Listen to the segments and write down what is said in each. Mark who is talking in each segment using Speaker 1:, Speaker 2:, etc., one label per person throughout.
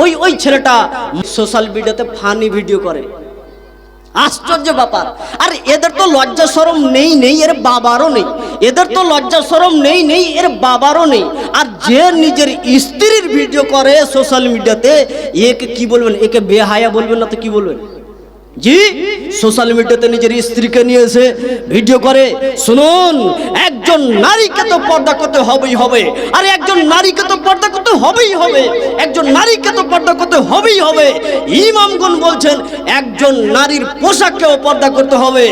Speaker 1: ওই ওই ছেলেটা সোশ্যাল মিডিয়াতে ফানি ভিডিও করে। আশ্চর্য ব্যাপার। আর এদের তো লজ্জা সরম নেই নেই, এর বাবারও নেই। এদের তো লজ্জা সরম নেই নেই, এর বাবারও নেই। আর যে নিজের স্ত্রীর ভিডিও করে সোশ্যাল মিডিয়াতে, একে কি বলবেন? একে বেহায়া বলবেন না তো কি বলবেন? জি? সোশ্যাল মিডিয়াতে নিজের স্ত্রীকে নিয়ে এসে ভিডিও করে, শুনুন, একজন নারীকে তো পর্দা করতে হবেই হবে। আর একজন নারীকে তো পর্দা করতে হবেই হবে। একজন নারীকে তো পর্দা করতে হবেই হবে। ইমামগণ বলছেন, একজন নারীর পোশাককেও পর্দা করতে হবে।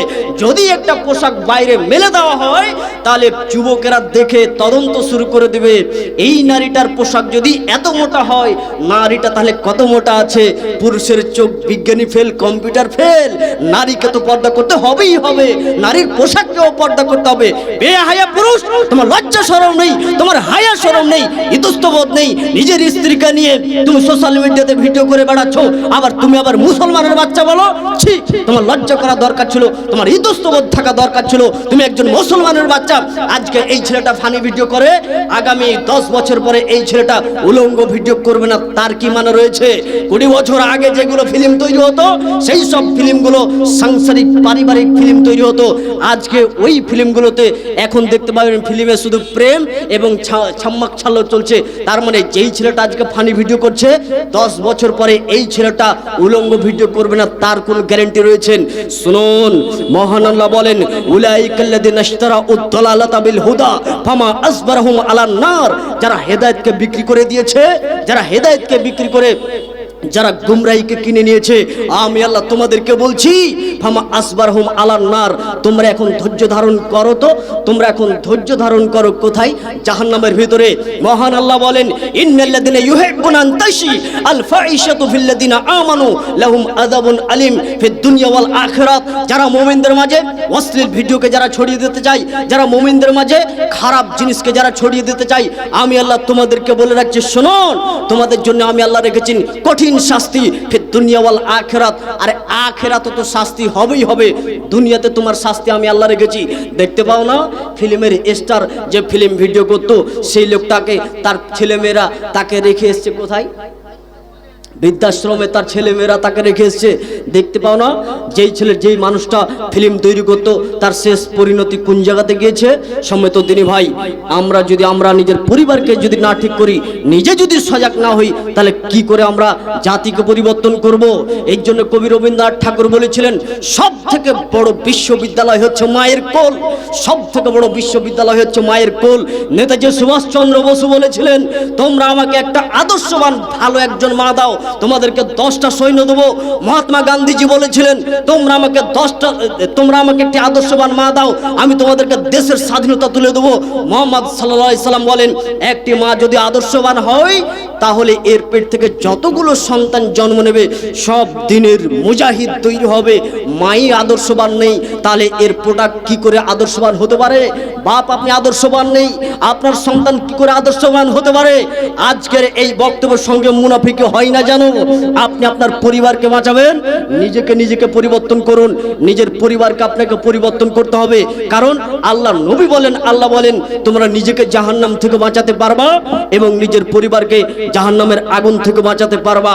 Speaker 1: যদি একটা পোশাক বাইরে মেলে দেওয়া হয়, তাহলে যুবকেরা দেখে তদন্ত শুরু করে দেবে। এই নারীটার পোশাক যদি এত মোটা হয়, নারীটা তাহলে কত মোটা আছে? পুরুষের চোখ বিজ্ঞানী ফেল কম্পিউটার ফেল। নারীকে তো পর্দা করতে হবেই হবে। নারীর পোশাককেও পর্দা করতে হবে। বেহায়া পুরুষ, তোমার লজ্জা সরম নেই, তোমার হায়া সরম নেই ইতস্তবোধ নেই। নিজের স্ত্রীকে নিয়ে তুমি সোশ্যাল মিডিয়াতে ভিডিও করে বেড়াচ্ছ, আবার তুমি আবার মুসলমানের বাচ্চা বলো? ছি, তোমার লজ্জা করা দরকার ছিল, তোমার ইতস্তবোধ থাকা দরকার ছিল। তুমি একজন মুসলমানের বাচ্চা, আজকে এই ছেলেটা ফানি ভিডিও করে, আগামী দশ বছর পরে এই ছেলেটা উলঙ্গ ভিডিও করবে না, তার কি মানে রয়েছে? কুড়ি বছর আগে যেগুলো ফিল্ম তৈরি হতো, সেই সব ফিল্মগুলো সাংসারিক, পারিবারিক ফিল্ম তৈরি হতো। আজকে ওই ফিল্মগুলোতে এখন দেখতে পাবেন ফিল্মে শুধু প্রেম এবং ছাম্মাক ছাল্লো চলছে। তার মানে যেই ছেলেটা আজকে ফানি ভিডিও করছে, দশ বছর পরে এই ছেলেটা উলঙ্গ ভিডিও করবে না, তার কোন গ্যারেন্টি রয়েছেন শুনুন, মহান আল্লাহ বলেন হুদা ফামা আসবারহুম আলান নার যারা হেদায়েতকে বিক্রি করে দিয়েছে যারা হেদায়তকে বিক্রি করে, যারা গুমরাইকে কিনে নিয়েছে, আমি আল্লাহ তোমাদেরকে বলছি, ফামা আসবার হোম নার, তোমরা এখন ধৈর্য ধারণ করো তো তোমরা এখন ধৈর্য ধারণ করো কোথায়? জাহান্নামের ভিতরে। মহান আল্লাহ বলেন আল আলিম যারা মাঝে অশ্লীল ভিডিওকে যারা ছড়িয়ে দিতে যারা মাঝে খারাপ জিনিসকে যারা ছড়িয়ে দিতে আমি আল্লাহ তোমাদেরকে বলে রাখছি, শুনুন, তোমাদের জন্য আমি আল্লাহ রেখেছি কঠিন শাস্তি ফির দুনিয়া ওয়াল আখেরাত। আরে আখেরাত তো শাস্তি হবেই হবে। দুনিয়াতে তোমার শাস্তি আমি আল্লাহ রেখেছি। দেখতে পাও না? ফিল্মের স্টার যে ফিল্ম ভিডিও করতো সেই লোকটাকে তার ছেলেমেয়েরা তাকে রেখে এসছে কোথায়? বৃদ্ধাশ্রমে তার ছেলে মেয়েরা তাকে রেখে এসছে। দেখতে পাও না? যেই ছেলে, যেই মানুষটা ফিল্ম তৈরি করতো, তার শেষ পরিণতি কোন জায়গাতে গিয়েছে? সময় তো তিনি ভাই, আমরা যদি আমরা নিজের পরিবারকে যদি না ঠিক করি, নিজে যদি সজাগ না হই, তাহলে কি করে আমরা জাতিকে পরিবর্তন করব? এই জন্য কবি রবীন্দ্রনাথ ঠাকুর বলেছিলেন সব থেকে বড় বিশ্ববিদ্যালয় হচ্ছে মায়ের কোল। সব থেকে বড় বিশ্ববিদ্যালয় হচ্ছে মায়ের কোল। নেতাজি সুভাষচন্দ্র বসু বলেছিলেন, তোমরা আমাকে একটা আদর্শবান, ভালো একজন মা দাও তোমাদেরকে দশটা সৈন্য দেবো। মহাত্মা গান্ধীজি বলেছিলেন, তোমরা আমাকে দশটা, তোমরা আমাকে একটি আদর্শবান মা দাও, আমি তোমাদেরকে দেশের স্বাধীনতা তুলে দেবো। মোহাম্মদ সাল্লাহ সাল্লাম বলেন, একটি মা যদি আদর্শবান হয় তাহলে এর পেট থেকে যতগুলো সন্তান জন্ম নেবে, সব দিনের মুজাহিদ তৈরি হবে। মাই আদর্শবান নেই, তাহলে এর প্রোডাক্ট কি করে আদর্শবান হতে পারে? বাপ, আপনি আদর্শবান নেই, আপনার সন্তান কি করে আদর্শবান হতে পারে? আজকের এই বক্তব্যের সঙ্গে মুনাফিকে হয় না জানো? আপনি আপনার পরিবারকে বাঁচাবেন, নিজেকে নিজেকে পরিবর্তন করুন, নিজের পরিবারকে আপনাকে পরিবর্তন করতে হবে। কারণ আল্লাহ নবী বলেন, আল্লাহ বলেন, তোমরা নিজেকে জাহান্নাম থেকে বাঁচাতে পারবা এবং নিজের পরিবারকে জাহান্নামের আগুন থেকে বাঁচাতে পারবা।